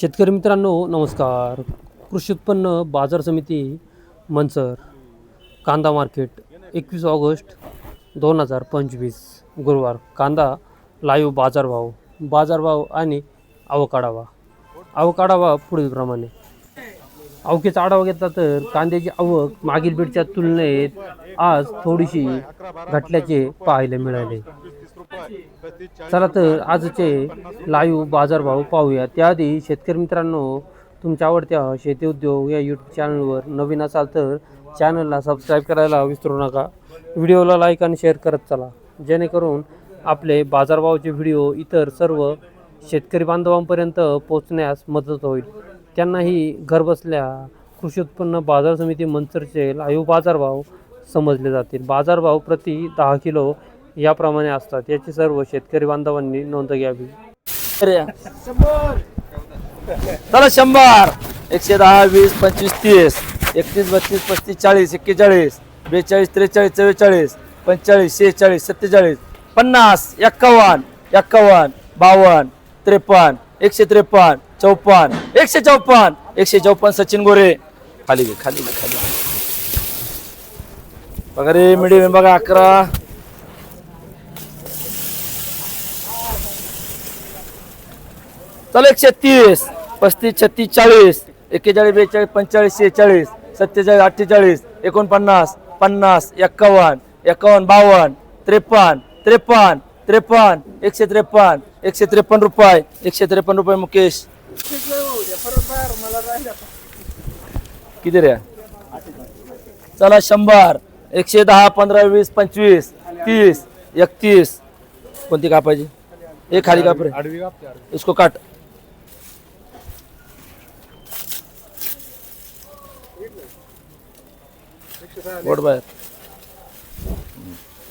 शेतकरी मित्रांनो नमस्कार. कृषी उत्पन्न बाजार समिती मंचर कांदा मार्केट एकवीस ऑगस्ट दोन हजार पंचवीस गुरुवार. कांदा लाईव्ह बाजारभाव बाजारभाव आणि आवकाढावा आवकाढावा पुढीलप्रमाणे आवकेचा आढावा घेतला तर कांद्याची आवक मागील बीडच्या तुलनेत आज थोडीशी घटल्याचे पाहायला मिळाले. चला तर आजचे लाईव्ह बाजारभाव पाहूया. त्याआधी शेतकरी मित्रांनो तुमच्या आवडत्या शेती उद्योग या यूट्यूब चॅनलवर नवीन असाल तर चॅनलला सबस्क्राईब करायला विसरू नका. व्हिडिओला लाईक आणि शेअर करत चला. जेणेकरून आपले बाजारभावाचे व्हिडिओ इतर सर्व शेतकरी बांधवांपर्यंत पोचण्यास मदत होईल. त्यांनाही घरबसल्या कृषी उत्पन्न बाजार समिती मंचरचे लाईव्ह बाजारभाव समजले जातील. बाजारभाव प्रति दहा किलो याप्रमाणे असतात. याची सर्व शेतकरी बांधवांनी नोंद घ्यावी. चला शंभर! एकशे दहा वीस पंचवीस तीस. एकतीस बत्तीस पस्तीस चाळीस एक्केचाळीस. बेचाळीस त्रेचाळीस चव्वेचाळीस. पंचेचाळीस शेहेचाळीस सत्तेचाळीस. पन्नास एक्कावन्न एक्कावन्न बावन्न त्रेपन्न एकशे त्रेपन्न चौपन्न. एकशे चौपन्न! एकशे चौपन्न सचिन गोरे. खाली घे खाली घे खाली. बघा रे मिडियम बघा अकरा. चल एकशे तीस पस्तीस छत्तीस चाळीस एक्केचाळीस बेचाळीस पंचेचाळीस शेहेचाळीस सत्तेचाळीस अठ्ठेचाळीस एकोणपन्नास पन्नास एक्कावन्न एक्कावन्न बावन्न त्रेपन्न त्रेपन्न त्रेपन्न एकशे त्रेपन्न एकशे त्रेपन्न रुपये एकशे त्रेपन्न रुपये मुकेश. किती रे? चला शंभर एकशे दहा पंधरा वीस पंचवीस तीस एकतीस. कोणती कापायची? एक खाली काप रे. इसको काट. बोट बाहेर.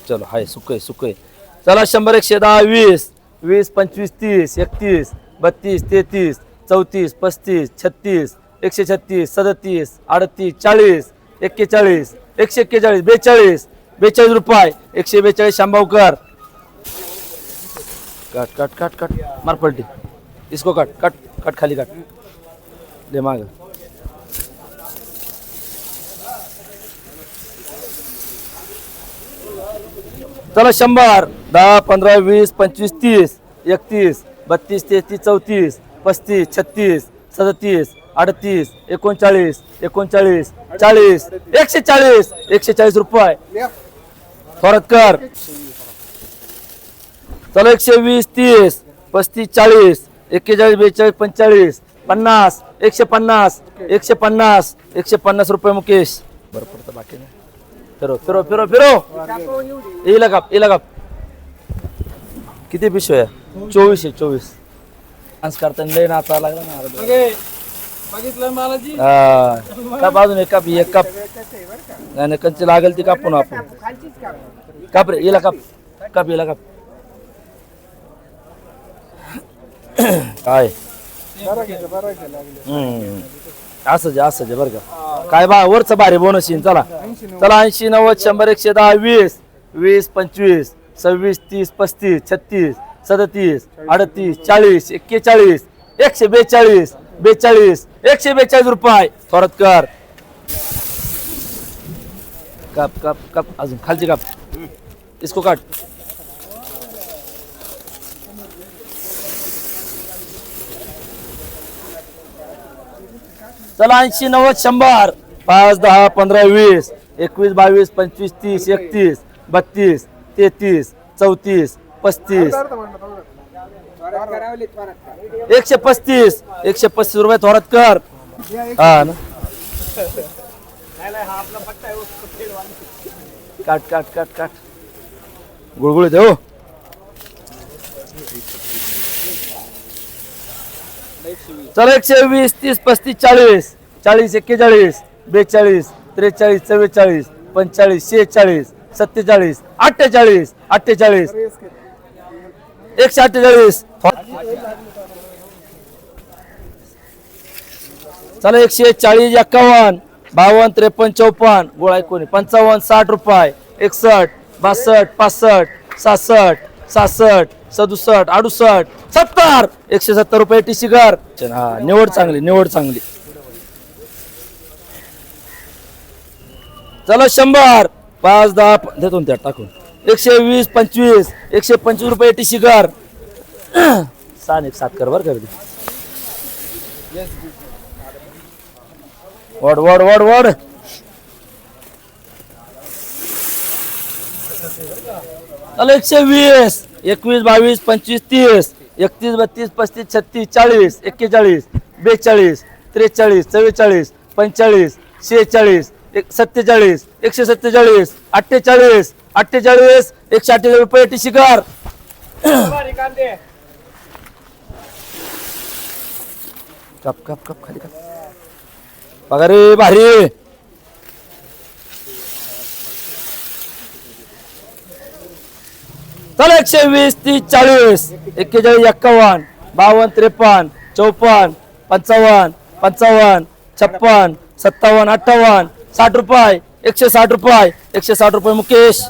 चलो हाय सुक आहे सुक आहे. चला शंभर एकशे दहा वीस. वीस पंचवीस तीस एकतीस बत्तीस तेहतीस चौतीस पस्तीस छत्तीस एकशे छत्तीस सदतीस अडतीस चाळीस एक्केचाळीस एकशे एक्केचाळीस बेचाळीस बेचाळीस रुपये एकशे बेचाळीस शांभावकर. काट काट काट काट. मार पलटी. इसको काट काट काट खाली काट. ले माग. चला शंभर दहा पंधरा वीस पंचवीस तीस एकतीस बत्तीस तेहतीस चौतीस पस्तीस छत्तीस सदतीस अडतीस एकोणचाळीस एकोणचाळीस चाळीस एकशे चाळीस एकशे चाळीस रुपये. परत कर. चला एकशे वीस तीस पस्तीस चाळीस एक्केचाळीस बेचाळीस पंचेचाळीस पन्नास एकशे पन्नास एकशे पन्नास एकशे पन्नास रुपये मुकेश. बरं पडतं बाकी नाही. फिरो फिरो फिरो फिरो। येईल का येईल का किती पिशव्या चोवीस आहे चोवीस. डान्स करताना लय नाचा लागला ना अर्धा. बघितलं मला जी हा. काप अजून एक काप एक काप. नाही नाही, कंची लागेल ती कापून आपण. काप रे येला काप काप येला काप काय? हम्म. असंच आहे, असंच आहे बरं का. काय बा वरचं भारी बोनस येईन चला. चला ऐंशी नव्वद शंभर एकशे दहा वीस. वीस पंचवीस सव्वीस तीस पस्तीस छत्तीस सदतीस अडतीस चाळीस एक्केचाळीस एकशे बेचाळीस बेचाळीस एकशे बेचाळीस रुपये. परत कर. काप काप कप. अजून खालची काप. इसको काट. चला ऐंशी नव्वद शंभर. पाच दहा पंधरा वीस. एकवीस बावीस पंचवीस तीस एकतीस बत्तीस तेहतीस चौतीस पस्तीस. एकशे पस्तीस. एकशे पस्तीस रुपये थोरात कर. हा ना. काट काट काट काट. गुळगुळीत आहे, हो. चला एकशे वीस तीस पस्तीस चाळीस. चाळीस एक्केचाळीस बेचाळीस त्रेचाळीस चव्वेचाळीस पंचेचाळीस शेहेचाळीस सत्तेचाळीस अठ्ठेचाळीस अठ्ठेचाळीस. एकशे अठ्ठेचाळीस. चला एकशे चाळीस एक्कावन्न बावन्न त्रेपन्न चौपन्न. गोळा एकोणी पंचावन्न साठ रुपये. एकसष्ट बासष्ट पासष्ट सासष्ट सासष्ट. सदुसष्ट अडुसष्ट सत्तर एकशे सत्तर रुपये टी कर हा निवड चांगली निवड चांगली. चला शंभर. पाच दहा देतो त्यात टाकून. एकशे वीस पंचवीस एकशे पंचवीस रुपये टी कर सहा एक सात कर बर कर वड वड वड वड चला एकशे वीस एकवीस बावीस पंचवीस तीस एकतीस बत्तीस पस्तीस छत्तीस चाळीस एक्केचाळीस बेचाळीस त्रेचाळीस चव्वेचाळीस पंचेचाळीस शेहेचाळीस एक सत्तेचाळीस एकशे सत्तेचाळीस अठ्ठेचाळीस अठ्ठेचाळीस एकशे अठ्ठेचाळीस रुपये टी शिकार कप कप कप खाली कप. बघा रे भारी. चला एकशे वीस तीस चाळीस एक्केचाळीस एक्कावन्न बावन्न त्रेपन्न चौपन्न पंचावन्न पंचावन्न छप्पन सत्तावन्न अठ्ठावन्न साठ रुपये एकशे साठ रुपये एकशे साठ रुपये मुकेश.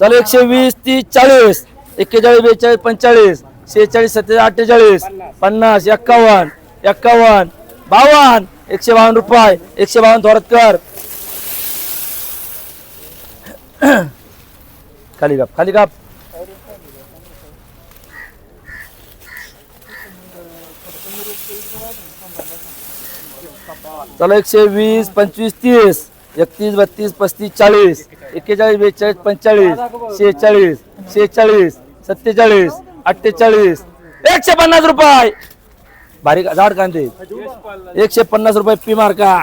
चला एकशे वीस तीस चाळीस एक्केचाळीस बेचाळीस पंचेचाळीस शेहेचाळीस सत्तेचाळीस अठ्ठेचाळीस पन्नास एक्कावन्न एक्कावन्न बावन्न एकशे बावन्न रुपये एकशे बावन्न थोरात कर. खाली गाप खाली गाप चला एकशे वीस पंचवीस तीस. एकतीस बत्तीस पस्तीस चाळीस. एक्केचाळीस बेचाळीस पंचेचाळीस. शेहेचाळीस शेहेचाळीस सत्तेचाळीस अठ्ठेचाळीस. एकशे पन्नास रुपये. भारी जाड झाड कांदे. एकशे पन्नास रुपये पी मार्का.